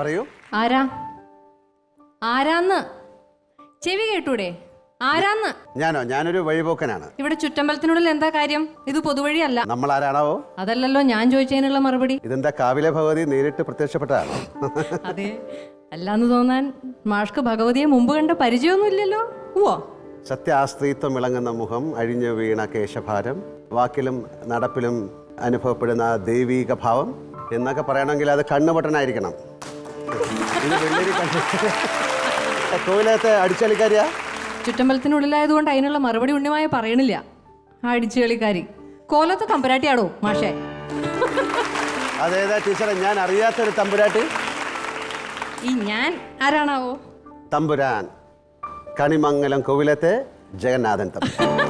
പറയൂ. ആരാ? ആരാന്ന്? ചെവി കേട്ടൂടെ? ആരാന്ന്? ഞാനോ? ഞാനൊരു വഴിപോക്കനാണ്. ഇവിടെ ചുറ്റമ്പലത്തിനുള്ളിൽ എന്താ കാര്യം? ഇത് പൊതുവഴിയല്ല. നമ്മൾ ആരാണാവോ അതല്ലല്ലോ ഞാൻ ചോദിച്ചതിനുള്ള മറുപടി. ഇതെന്താ കാവിലെ ഭഗവതി നേരിട്ട് പ്രത്യക്ഷപ്പെട്ടതാണോ? അതെ. അല്ലാന്ന് തോന്നാൻ മാഷ്ക്ക് ഭഗവതിയെ മുമ്പ് കണ്ട പരിചയമൊന്നുമില്ലല്ലോ. ഓ സത്യാസ്ത്രീത്വം വിളങ്ങുന്ന മുഖം അഴിഞ്ഞു വീണ കേശഭാരം വാക്കിലും നടപ്പിലും അനുഭവപ്പെടുന്ന ദൈവീക ഭാവം എന്നൊക്കെ പറയണമെങ്കിൽ അത് കണ്ണുപൊട്ടനായിരിക്കണം. കോവിലത്തെ അടിച്ചളിക്കാരിയാ ചുറ്റമ്പലത്തിനുള്ളിലായതുകൊണ്ട് അതിനുള്ള മറുപടി ഉണ്ണിമായ പറയണില്ല. അടിച്ചു കളിക്കാരി കോലത്തെ തമ്പുരാട്ടിയാടോ മാഷേ? അതേതാ ടീച്ചറെ ഞാൻ അറിയാത്തൊരു തമ്പുരാട്ടി? ഈ ഞാൻ ആരാണാവോ? തമ്പുരാൻ. കണിമംഗലം കോവിലത്തെ ജഗന്നാഥൻ തമ്പുരാൻ.